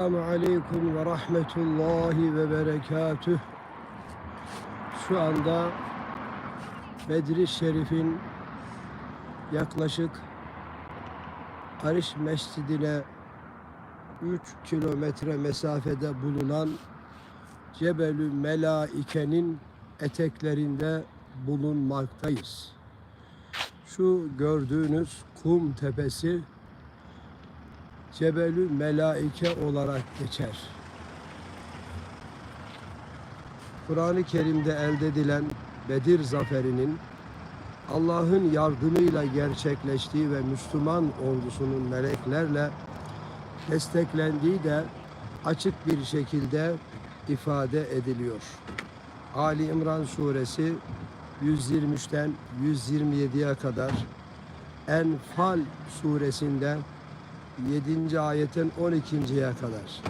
Selamun Aleyküm ve Rahmetullahi ve Berekatüh. Şu anda Bedri Şerif'in yaklaşık Ariş Mescidine 3 kilometre mesafede bulunan Cebelü Melaike'nin eteklerinde bulunmaktayız. Şu gördüğünüz kum tepesi Cebelü Melaike olarak geçer. Kur'an-ı Kerim'de elde edilen Bedir zaferinin Allah'ın yardımıyla gerçekleştiği ve Müslüman ordusunun meleklerle desteklendiği de açık bir şekilde ifade ediliyor. Ali İmran suresi 123'ten 127'ye kadar Enfal suresinde 7. ayetin 12.ye kadar.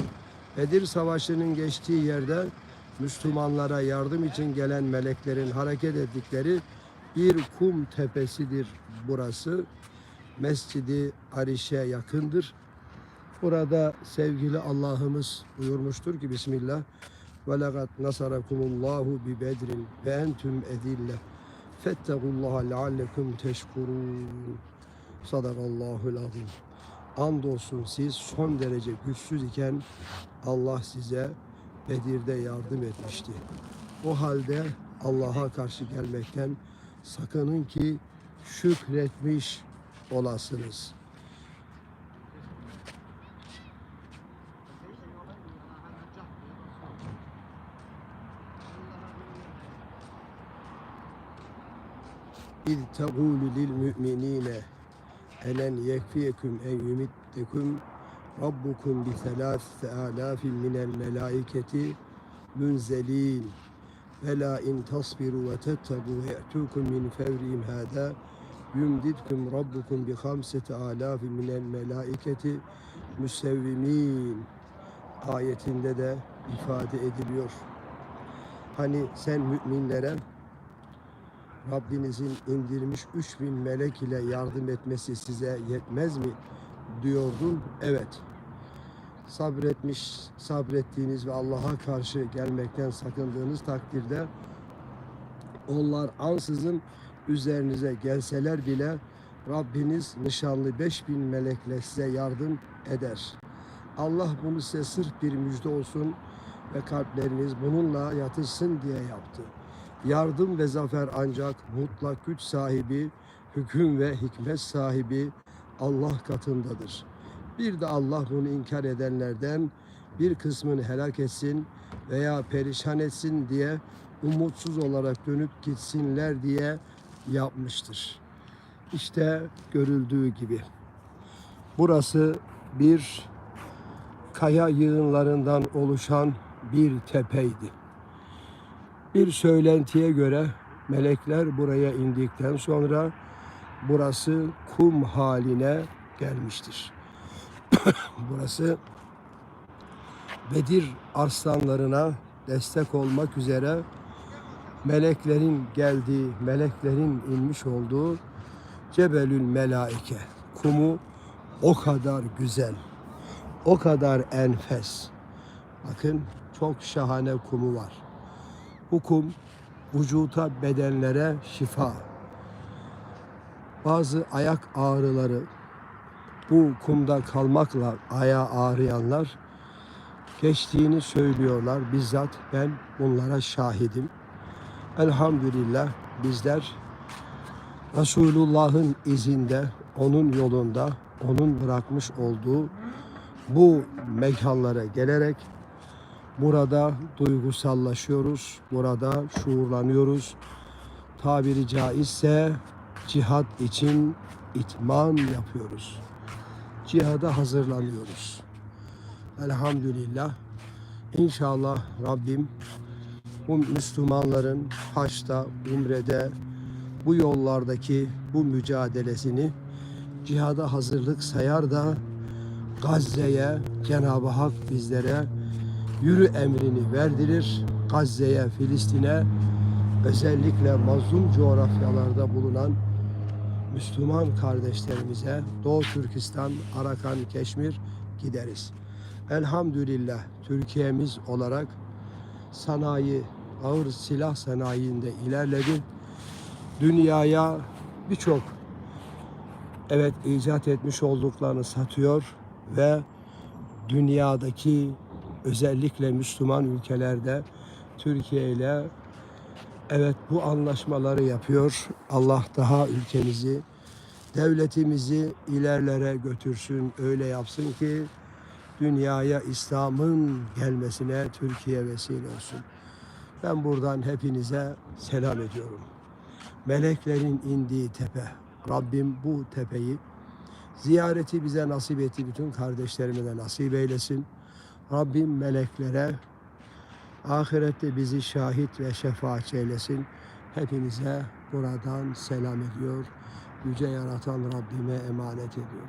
Bedir Savaşı'nın geçtiği yerde Müslümanlara yardım için gelen meleklerin hareket ettikleri bir kum tepesidir burası. Mescidi Ariş'e yakındır. Burada sevgili Allah'ımız buyurmuştur ki Bismillah ve legat nasarakumullahu bi bedrin ve entüm edille fettekullaha leallekum teşkurun sadakallahul azim andolsun siz son derece güçsüz iken Allah size Bedir'de yardım etmişti. O halde Allah'a karşı gelmekten sakının ki şükretmiş olasınız. İz tegûlü lil müminine elen yekfiyeküm en yumittekum rabbukum bi selâsete âlâfin minel melâiketi münzelîn ve la in tasbiru ve tettegû ye'tûkum min fevrihim hâdâ. Yumditkum rabbukum bi hamseti âlâfin minel melâiketi müsevvimîn ayetinde de ifade ediliyor. Hani sen müminlere Rabbinizin indirmiş 3000 melek ile yardım etmesi size yetmez mi diyordun. Evet. Sabretmiş, sabrettiğiniz ve Allah'a karşı gelmekten sakındığınız takdirde onlar ansızın üzerinize gelseler bile Rabbiniz nişanlı 5000 melekle size yardım eder. Allah bunu size sırf bir müjde olsun ve kalpleriniz bununla yatışsın diye yaptı. Yardım ve zafer ancak mutlak güç sahibi, hüküm ve hikmet sahibi Allah katındadır. Bir de Allah bunu inkar edenlerden bir kısmını helak etsin veya perişan etsin diye umutsuz olarak dönüp gitsinler diye yapmıştır. İşte görüldüğü gibi. Burası bir kaya yığınlarından oluşan bir tepeydi. Bir söylentiye göre melekler buraya indikten sonra burası kum haline gelmiştir. burası Bedir arslanlarına destek olmak üzere meleklerin geldiği, meleklerin inmiş olduğu Cebelül Melaike. Kumu o kadar güzel, o kadar enfes. Bakın çok şahane kumu var. Bu kum vücuta, bedenlere şifa. Bazı ayak ağrıları, bu kumda kalmakla ayağı ağrıyanlar geçtiğini söylüyorlar. Bizzat ben bunlara şahidim. Elhamdülillah bizler Resulullah'ın izinde, onun yolunda, onun bırakmış olduğu bu mekanlara gelerek burada duygusallaşıyoruz, burada şuurlanıyoruz. Tabiri caizse cihat için itman yapıyoruz. Cihada hazırlanıyoruz. Elhamdülillah. İnşallah Rabbim bu Müslümanların haçta, umrede, bu yollardaki bu mücadelesini cihada hazırlık sayar da Gazze'ye Cenab-ı Hak bizlere yürü emrini verdirir. Gazze'ye, Filistin'e özellikle mazlum coğrafyalarda bulunan Müslüman kardeşlerimize Doğu Türkistan, Arakan, Keşmir gideriz. elhamdülillah Türkiye'miz olarak sanayi, ağır silah sanayinde ilerledi. Dünyaya birçok evet icat etmiş olduklarını satıyor ve dünyadaki özellikle Müslüman ülkelerde Türkiye ile evet bu anlaşmaları yapıyor. Allah daha ülkemizi, devletimizi ilerlere götürsün, öyle yapsın ki dünyaya İslam'ın gelmesine Türkiye vesile olsun. Ben buradan hepinize selam ediyorum. Meleklerin indiği tepe. Rabbim bu tepeyi ziyareti bize nasip etti. Bütün kardeşlerime de nasip eylesin. Rabbim meleklere ahirette bizi şahit ve şefaatçi eylesin. Hepinize buradan selam ediyor. Yüce yaratan Rabbime emanet ediyorum.